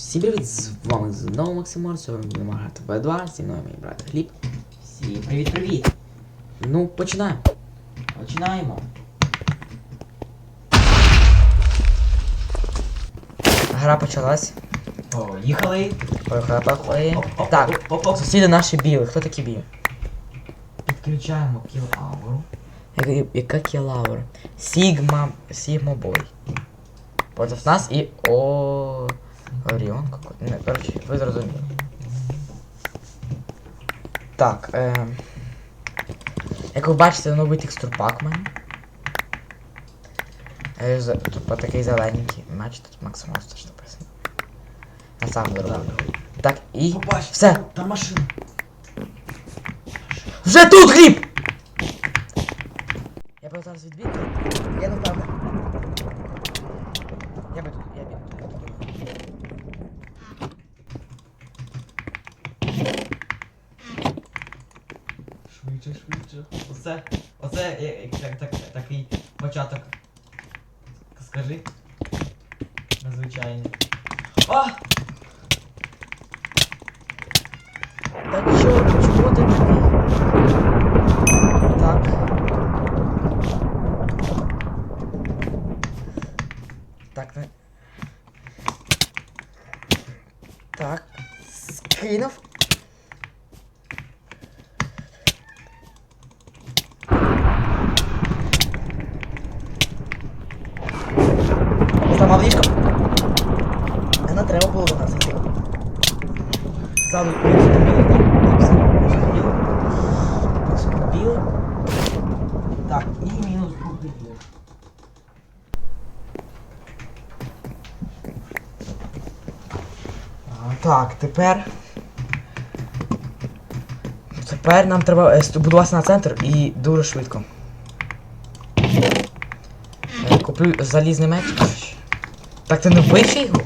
Всім привіт, з вами знову Максимор, сьогодні будемо грати в 2 зі мною мій брат Гліб. Всім привіт-привіт! Ну, починаємо. Починаємо. Гра почалась. Поїхали. Поїхали, поїхали. Так, сусіди наші білі. Хто такі білі? Підключаємо кіл ауру. Яка- кілаура? Сігма. Сігма бой. Проти нас і о. Оріон какой. Не, коротше, ви зрозуміли. Так, е... Як ви бачите, новий текстурпак в мене. Е, за- Типа такий зелененький. Бачите, тут Макс Монстр що написано. Я сам зробив. Так, і. Побач, Все. там- машина. Вже тут гріб! Я би зараз відбіг. Я не тут, я би тут. Оце, оце е, е, так, так, такий початок. Скажи. Незвичайний. А! Так чё, чого ти? Так. Так, на... Так. Скинув. Зламав ліжко. А не треба було до нас йти. Ззаду побіли, так? Так, все, побіли. Побіли. Так, і мінус другий блок. А, Так, тепер. Тепер нам треба е, ст- на центр і дуже швидко. Куплю залізний меч. Так ти не вбив його?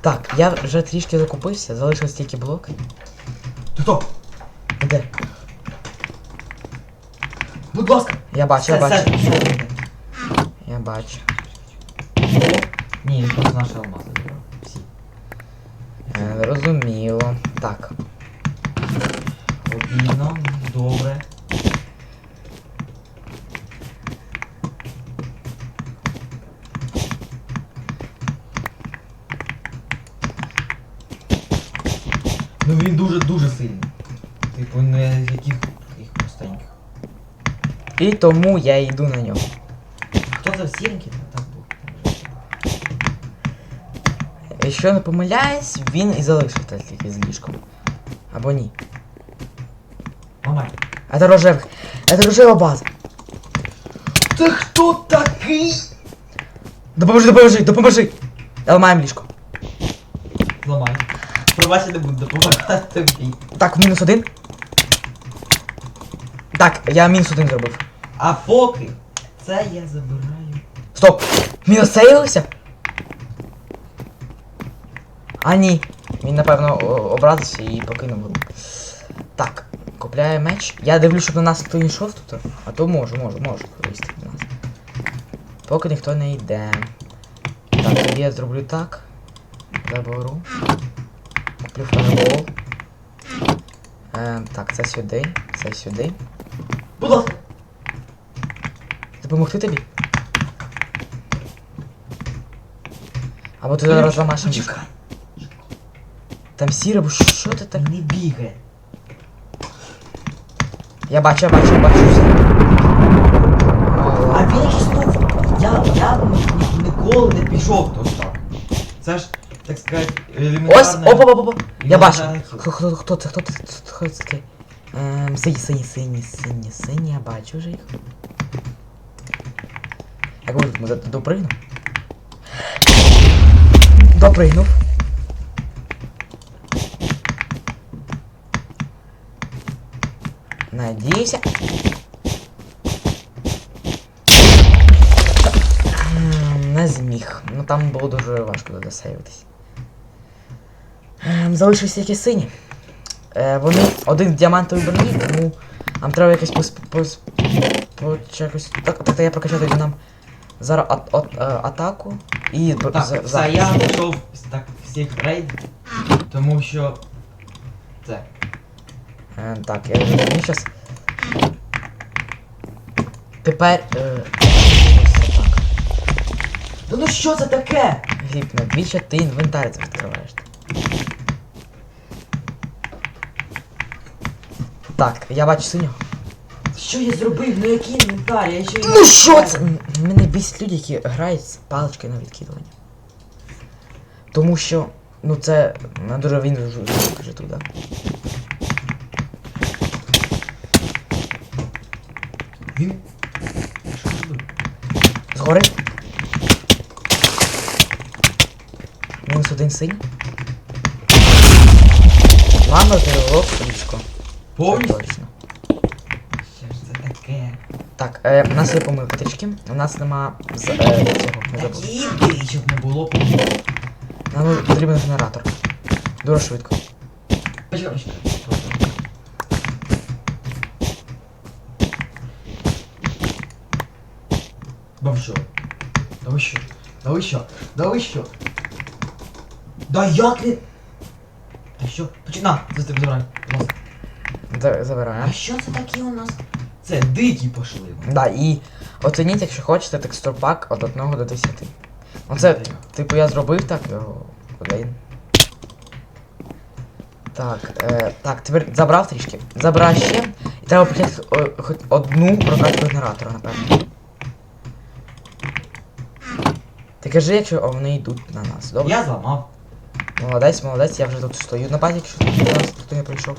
Так, я вже трішки закупився, залишилось тільки блоки. Ти хто? Де? Будь ласка. Я бачу, я бачу. Я бачу. Ні, він просто наші алмази забрав. Всі. Е, Розуміло. Так. Обійно, добре. Ну він дуже-дуже сильний. Типу, не яких таких простеньких. І тому я йду на нього. Хто це сіренький? Так був. Якщо не помиляюсь, він і залишиться тільки з ліжком. Або ні. Мамай. Это рожев. Это рожева база. Ти хто такий? Допоможи, допоможи, допоможи. Я ламаємо ліжко. Зламай. Пробач, я не буду допомагати тобі. Так, мінус один. Так, я мінус один зробив. А поки це я забираю. Стоп! Мінус сейвився? А ні. Він, напевно, образився і покинув. Так, купляю меч. Я дивлюсь, щоб на нас хто не йшов тут. А то можу, можу, можу вийти до нас. Поки ніхто не йде. Так, тоді я зроблю так. Заберу. Куплю фаервол. Е, так, це сюди, це сюди. Будь ласка. Допомогти тобі? Або ти зараз. Почекай. Там сіре, бо що ти так? Не бігай. Я бачу, я бачу, я бачу все. А він якийсь ну, я, я б ні- ніколи не пішов до так. Це ж, так сказати, Ось! елементарне. Опа, опа, опа! Я бачу. елементарне кіл. Хто, хто, хто це? Хто це? Хто це такий? Ем, сині, сині, сині, сині, сині, я бачу вже їх. Як ви ми допригнув? Допригнув. Надіюся. Не зміг. Ну там було дуже важко досейвитись. Ем, Залишився якісь сині. Е, вони один в діамантовій броні, тому нам треба якось пос... пос... по... якось... Так, так, я прокачати нам Зараз от, от, е, атаку і Так, за- за- я пішов так всіх рейд, тому що це. Е, так, я розумію щас. Тепер. Е, ось так. Та ну що це таке? Гліб, навіщо ти інвентар це відкриваєш? Так, я бачу синього. Що я зробив? Ну який інвентар? Я ще Ну що це? Мене бісять люди, які грають з палички на відкидування. Тому що, ну це. мене дуже він вже туди. Він. Що зробив? Згори. Мінус один синій. Ладно, лоб, ліжко. Повністю? Точно. Що ж це таке? Так, е, у нас є помилка трішки. У нас нема з, е, цього. Такі щоб не було помилок. Нам потрібен генератор. Дуже швидко. Почекай, почекай. Що? Да ви що? Да ви що? Да ви що? Да як ти? Та що? Почекай, на, це з тебе забирай, будь ласка. За- Забираємо. А що це таке у нас? Це дикі пошли. Да, і оцініть, якщо хочете, текстурпак від 1 до 10. Оце, типу, я зробив так його. Один. Так, е, так, тепер забрав трішки. Забрав ще. І треба почати о, хоч одну прокачку генератора, напевно. Ти кажи, якщо вони йдуть на нас, добре? Я зламав. Молодець, молодець, я вже тут стою на базі, якщо тут раз хто не прийшов.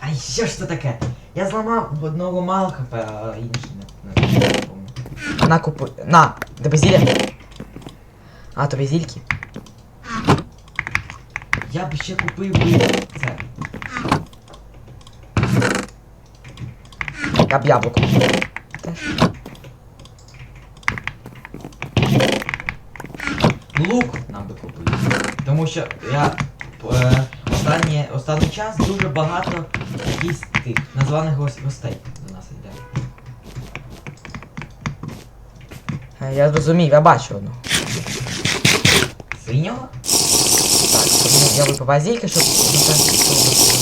Ай, що ж це таке? Я зламав в одного мало хп, а інший не, не, не помню. На купи. На! Тебе зілля? А, тобі зільки? Я б ще купив би це. Я б яблуко. Теж. Лук нам би купити. Тому що я е, останній, останній час дуже багато якісь тих названих гостей до нас йде. Е, Я зрозумів, я бачу одну. Синього? Так, тому я випиваю базільки, щоб на це сподобатися.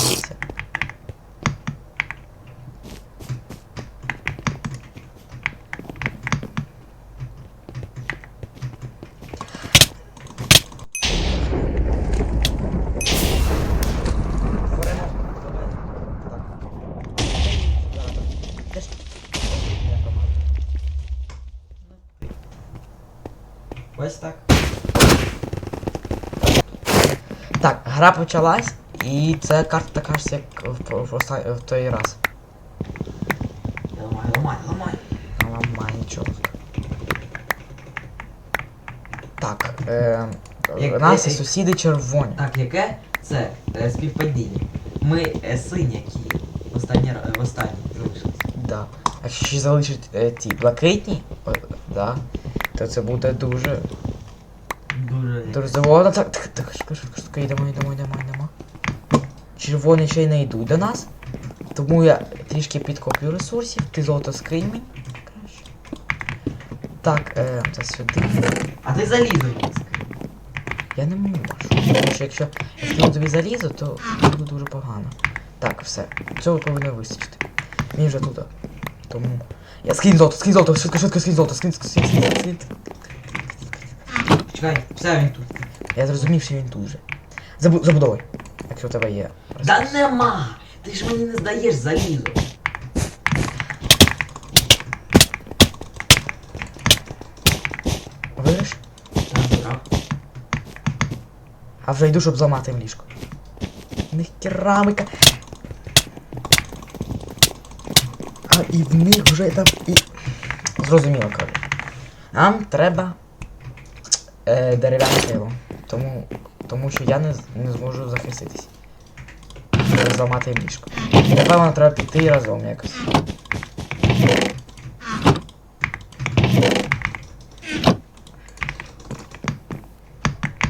Ось так. Так, гра почалась, і це карта така ж, як в, в, в той раз. Ламай, ламай, ламай. Ламай нічого. Так, е, Як- нас як- сусіди червоні. Так, яке це е, співпадіння? Ми е, синякі. Останні ра- е, останні залишилися. Да. Якщо ще залишить е, ті блакитні, о, да, то це буде дуже. Дуже. Дуже заводно. Так, так, так, швидко, швидко, швидко, йдемо, йдемо, йдемо, йдемо. Червоні ще й не йдуть до нас. Тому я трішки підкоплю ресурсів. Ти золото скринь мені. Так, е, це сюди. А ти залізо. Я не можу. Тому що якщо я тобі залізо, то буде дуже погано. Так, все. Цього повинно вистачити. Мені вже туди. Тому. Я скинь золото, скинь золото, швидко, швидко, скинь золото, скинь, скинь, скинь, скинь, скинь. Чекай, все він тут. Я зрозумів, що він тут же. Забу забудовуй, якщо у тебе є. Да нема! Ти ж мені не здаєш залізо. Забрав. А вже йду, щоб зламати їм ліжко. Них керамика. А і в них вже там і. Зрозуміло, кажу. Нам треба е, дерев'яне кило. Тому, тому що я не, не зможу захиститись. Щоб Зламати їм ліжко. Напевно, треба піти разом якось.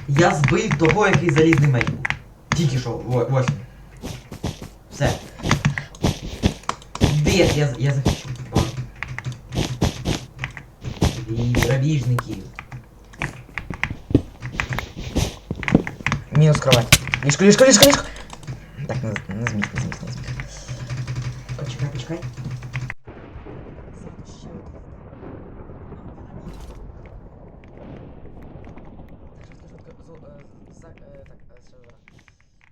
Я збив того, який залізний був. Тільки що, ось. Все. Де я, я, я захищу. О, і грабіжників. Мінус кровать. Ліжко, ліжко, ліжко, ліжко. Так, не, не зміг, не зміг, не зміг. Почекай, почекай.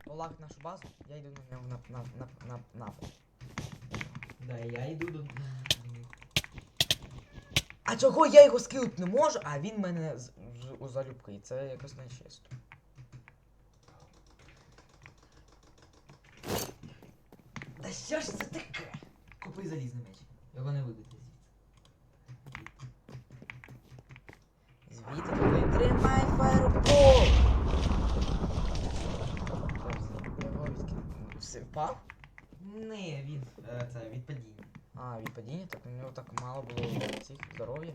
Полагодь нашу базу, я йду на нього на, на, на, на, напад. Да, я йду до. А чого я його скинути не можу, а він мене з- з- у залюбки, і це якось нечесно. Да що ж це таке? Купи залізний меч. Його не вибити звідси. Звідти туди тримай фаербол! Все, впав? Не, він. Е, це від падіння. А, від падіння, так у нього так мало було цих здоров'я.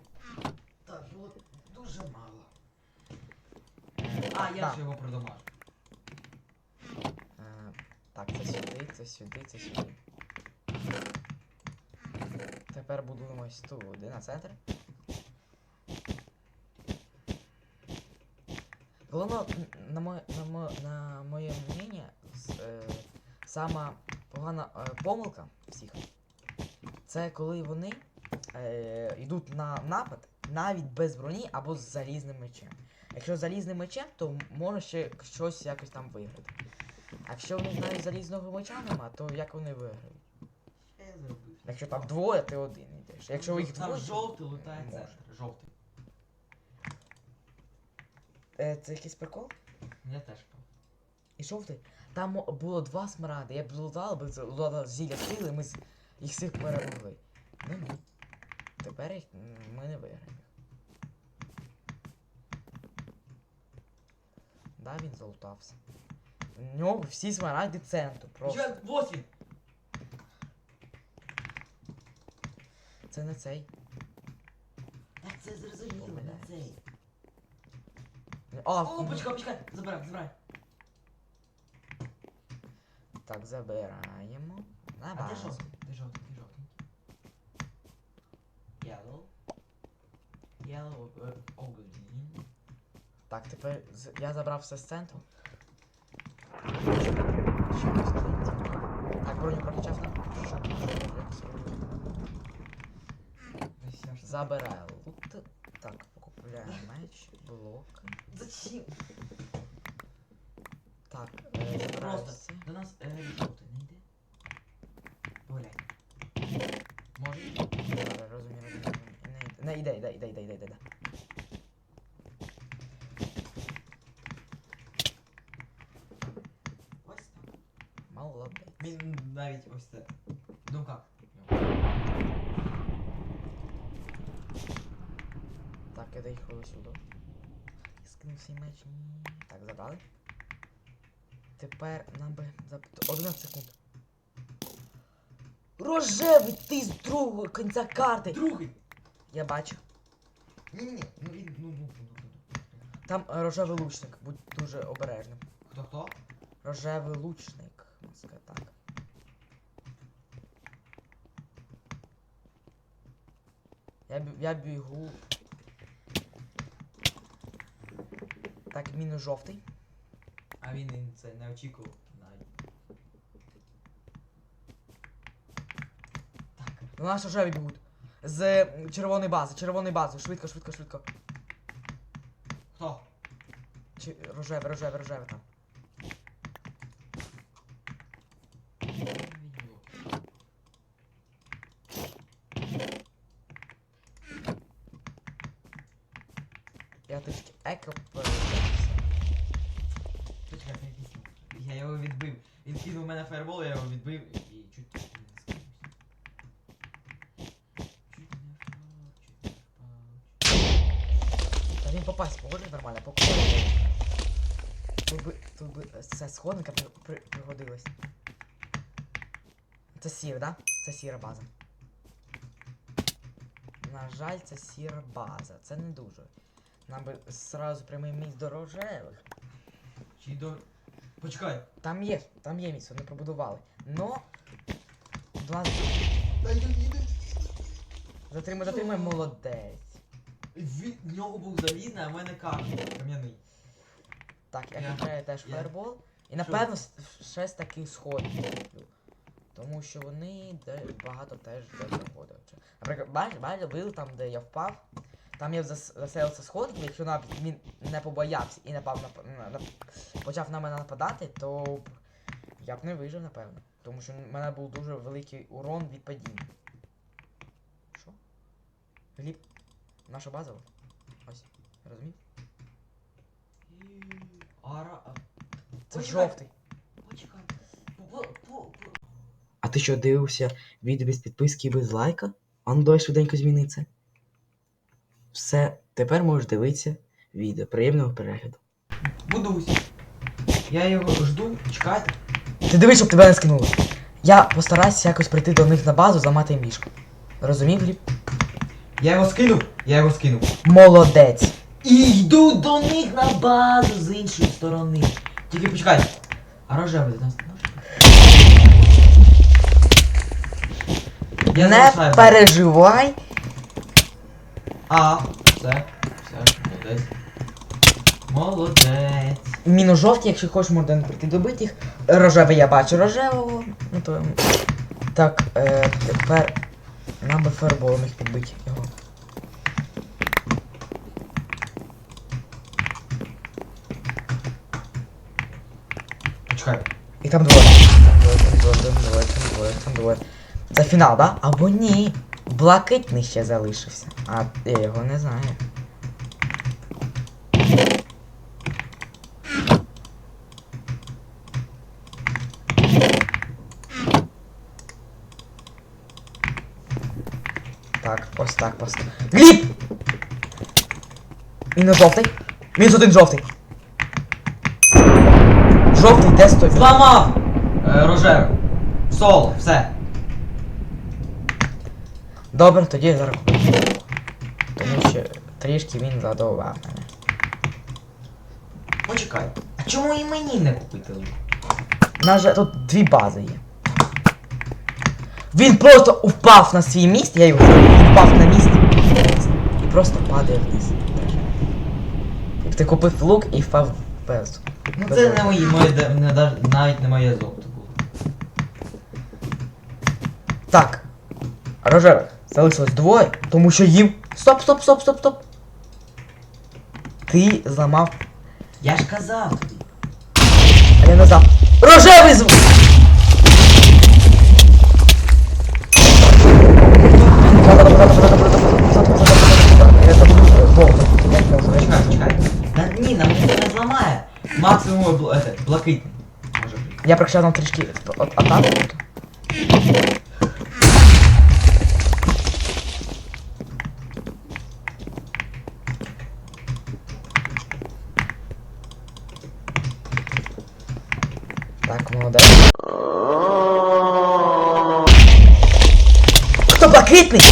Так, було дуже мало. А, я ж його продамажу. Е, Так, це сюди, це сюди, це сюди. Тепер будуємо ось туди на центр. Головне, на моє, на моє, на моє мнення, е, сама погана е, помилка всіх, це коли вони е, йдуть на напад навіть без броні або з залізним мечем. Якщо з залізним мечем, то м- може ще щось якось там виграти. А якщо в них навіть залізного меча нема, то як вони виграють? Що я зробив? Якщо там двоє, ти один йдеш. Якщо їх Там жовтий лутає може. центр. Жовтий. Е, це якийсь прикол? Я теж пав. І жовтий. Там було два смаради. Я б злутав, би злутав зілля сили, ми з- їх всіх перемогли. Ну ні. Тепер їх ми не виграємо. Да, він залутався. У нього всі смарагди центру. Просто. Чувак, ось він! Це не цей. Так це зрозуміло, не цей. А, О, почекай, почекай, забирай, забирай. Так, забираємо. На А базу. Де жовтий? Де жовтий? Yellow. Yellow, green. Так, тепер я забрав все з центру. Так, броню прокачав. Ось Забираю лут. Так, покупляю меч, блок. Зачем? Так, е, Просто до нас жовтий не йде. Гуляй. Може? Зараз, розумію, розумію. Йде, йде, йде, йде, йде, йде. Ось так. Молодець. Він навіть ось це. Ну как? Так, я доїхав сюди. Скинув всі меч. Так, забрали. Тепер нам би зап... 11 секунд. Рожевий, ти з другого кінця карти! Другий! Я бачу. Ні-ні-ні, ну він, ну, ну, ну, ну, ну. Там е, рожевий лучник, будь дуже обережним. Хто хто? Рожевий лучник, сказати так. Я, бі- я бігу. Так, мінус жовтий. А він і це не очікував навіть. Так. До нас рожеві бігуть. З червоної бази, червоної бази. Швидко, швидко, швидко. Хто? Чи... Рожеве, рожеве, рожеве там. Я трішки еко. Я його відбив. Він кинув мене фаербол, я його відбив і чуть не скинувся. Чуть не впав, чуть не впав. Та він попасть може нормально, поки. Тут би, тут би це сходинка при, при, пригодилась. Це сіра, да? Це сіра база. На жаль, це сіра база. Це не дуже. Нам би сразу прямий міст до рожевих. Чи до. Почекай. Там є, там є місце, вони пробудували. Но. Йду. затримай, затримай, молодець. Ві- В нього був залізний, а в мене камінь. Кам'яний. Так, я Я- купляю теж я- фаербол. І напевно с- з таких сходів куплю. Тому що вони де багато теж де проходять. Наприклад, бачите, бачите, ви там, де я впав, там я зас- заселився сходом, якщо навіть він не побоявся і напав на, на, на почав на мене нападати, то б я б не вижив, напевно. Тому що в мене був дуже великий урон від падіння. Що? Гліб, наша база? Ось, розумієш? Ара... Це Почекай. жовтий. Почекай. По- по- по- А ти що дивився відео без підписки і без лайка? А ну давай швиденько зміни це. Все, тепер можеш дивитися відео. Приємного перегляду. Будусь. Я його жду, чекайте. Ти дивись, щоб тебе не скинули. Я постараюся якось прийти до них на базу зламати їм ліжко. Розумів, Гліб? Я його скинув, я його скинув. Молодець. І йду до них на базу з іншої сторони. Тільки почекай. А рожевий до нас не може? Я не залишаю переживай. А, все, все, молодець. Молодець. Мінус жовті, якщо хочеш, можна прийти добити їх. Рожевий я бачу рожевого. Ну то. Так, е, тепер нам би фаерболом їх підбити його. Чекай. І там двоє. Там двоє, там двоє, там двоє, там двоє, там двоє. Це фінал, да? Або ні. Блакитний ще залишився. А я його не знаю. Так, просто. Гліб! Мінус жовтий. Мінус один жовтий. Жовтий, де стой? Зламав! Е, рожевий. Соло, все. Добре, тоді зараз. Тому що трішки він задовбав мене. Почекай. А чому і мені не купити лук? У нас же тут дві бази є. Він просто впав на свій міст, я його впав на міст і просто падає вниз. Тобто ти купив лук і впав без. Ну це не мої, де- не, навіть не моє золото було. Так. Рожевих. Залишилось двоє, тому що їм. Стоп, стоп, стоп, стоп, стоп. Ти зламав. Я ж казав тобі. А я назад. Рожевий звук! Максимум бл-. Може бути. Я прокачав нам трішки от- атаку. Так, молодець. Хто блакитний?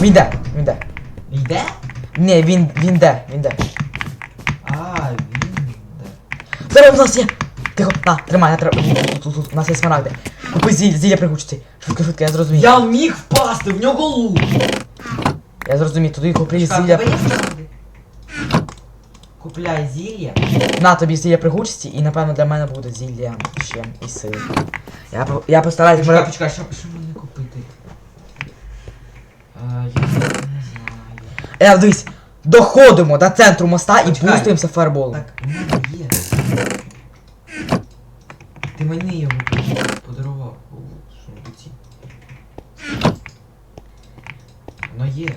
Він де? Він де? Йде? Ні, він, він де? Він де? А, він йде. Зараз у нас є. Тихо, на, тримай, я треба. Тут, тут, тут, у нас є смарагди. Купи зілля, зілля пригучці. Швидко, швидко, я зрозумів. Я міг впасти, в нього лук. Я зрозумів, туди купи Чекай, в зілля. тебе є смарагди? Купляй зілля. На тобі зілля пригучці, і напевно для мене буде зілля ще і сили. Я, по- я постараюсь Почекай, мене. почекай, що, що мені купити? А, я не знаю. Я Е, дивись, доходимо до центру моста і Почекай. бустуємося фаерболом. Так, у мене є. Ти мені його подарував у сундуці. Воно є.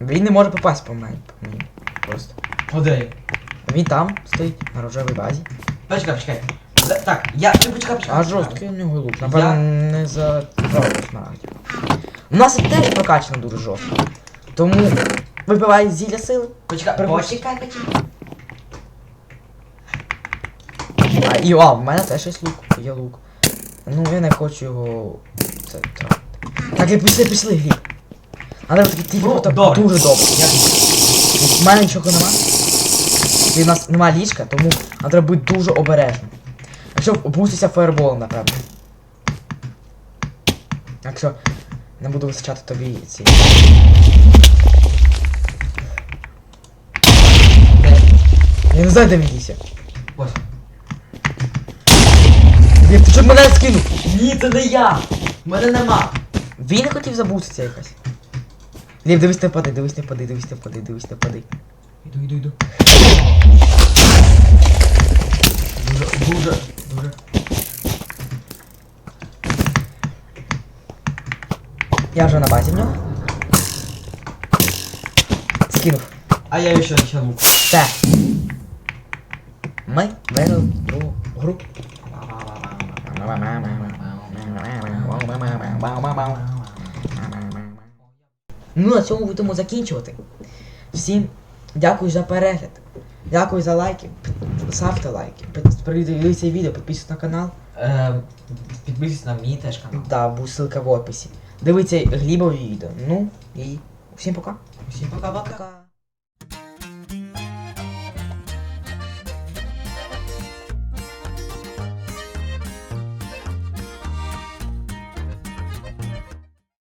Він не може попасть по мені. По мені. Просто. Подай. Він там стоїть на рожевій базі. Почекай, почекай. За- Так, я. Ти почекай, почекай. А почекай. жорсткий у нього лук. Напевно, не за смарагдів. У нас теж прокачано дуже жорстко. Тому випивай зілля сили. Почекай, почекай, почекай. А, і а, в мене теж є лук. Є лук. Ну я не хочу його. Це тратити. Так, і пішли, пішли, гліб. Але таки тільки Ну, так добре. дуже добре. Я... В мене нічого нема. І в нас нема ліжка, тому треба бути дуже обережним. Якщо опустися фаерболом, напевно. Якщо не буду вистачати тобі ці. Я не знаю, де він дівся. Ось. Гліб, ти чого мене скинув? Ні, це не я! Мене нема! Він не хотів забутися якось. Гліб, дивись не впади, дивись не впади, дивись не впади, дивись не впади. Іду, іду, іду. Дуже, дуже, дуже. Я вже на базі в нього. Скинув. А я ще ще лук. Все. Ми виграли другу гру. Ну, на цьому будемо закінчувати. Всім дякую за перегляд. Дякую за лайки. Ставте лайки. Передивіться відео, підписуйтесь на канал. Е, підписуйся на мій теж канал. Да, буде ссылка в описі. Дивіться глібові відео. Ну і всім пока. Всім пока-пока. Пока.